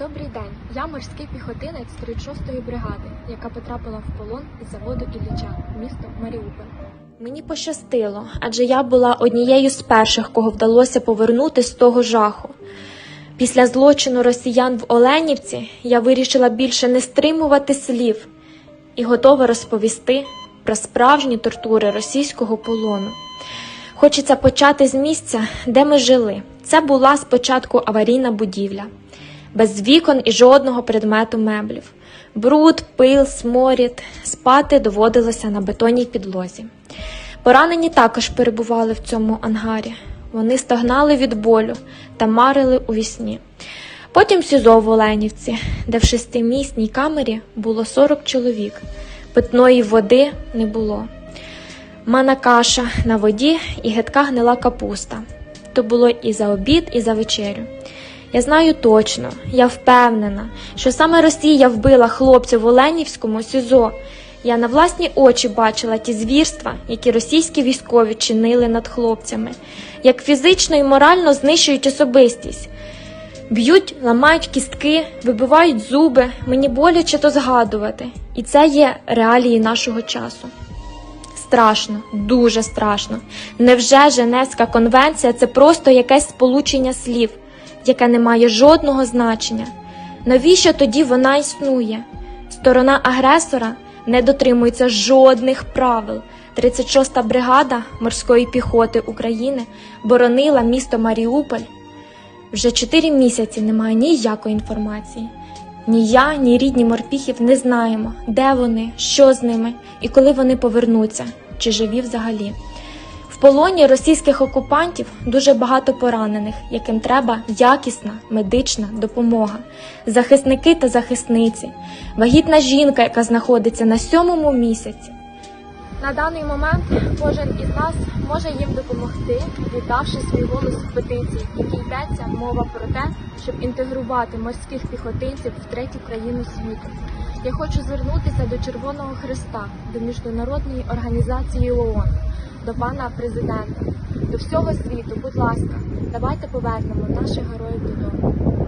Добрий день. Я морський піхотинець 36-ї бригади, яка потрапила в полон із заводу Ілліча, місто Маріуполь. Мені пощастило, адже я була однією з перших, кого вдалося повернути з того жаху. Після злочину росіян в Оленівці я вирішила більше не стримувати слів і готова розповісти про справжні тортури російського полону. Хочеться почати з місця, де ми жили. Це була спочатку аварійна будівля, без вікон і жодного предмету меблів. Бруд, пил, сморід, спати доводилося на бетонній підлозі. Поранені також перебували в цьому ангарі. Вони стогнали від болю та марили у вісні. Потім СІЗО в Оленівці, де в шестимісній камері було 40 чоловік. Питної води не було. Мана каша на воді і гидка гнила капуста. То було і за обід, і за вечерю. Я знаю точно, я впевнена, що саме Росія вбила хлопців в Оленівському СІЗО. Я на власні очі бачила ті звірства, які російські військові чинили над хлопцями, як фізично і морально знищують особистість. Б'ють, ламають кістки, вибивають зуби, мені боляче то згадувати. І це є реалії нашого часу. Страшно, дуже страшно. Невже Женевська конвенція це просто якесь сполучення слів, яке не має жодного значення? Навіщо тоді вона існує? Сторона агресора не дотримується жодних правил. 36-та бригада морської піхоти України боронила місто Маріуполь. Вже чотири місяці немає ніякої інформації. Ні я, ні рідні морпіхів не знаємо, де вони, що з ними і коли вони повернуться, чи живі взагалі. Полоні російських окупантів дуже багато поранених, яким треба якісна медична допомога, захисники та захисниці, вагітна жінка, яка знаходиться на сьомому місяці. На даний момент кожен із нас може їм допомогти, віддавши свій голос в петиції, в йдеться мова про те, щоб інтегрувати морських піхотинців в третю країну світу. Я хочу звернутися до Червоного Христа, до міжнародної організації ООН, до пана президента, до всього світу. Будь ласка, давайте повернемо наших героїв додому.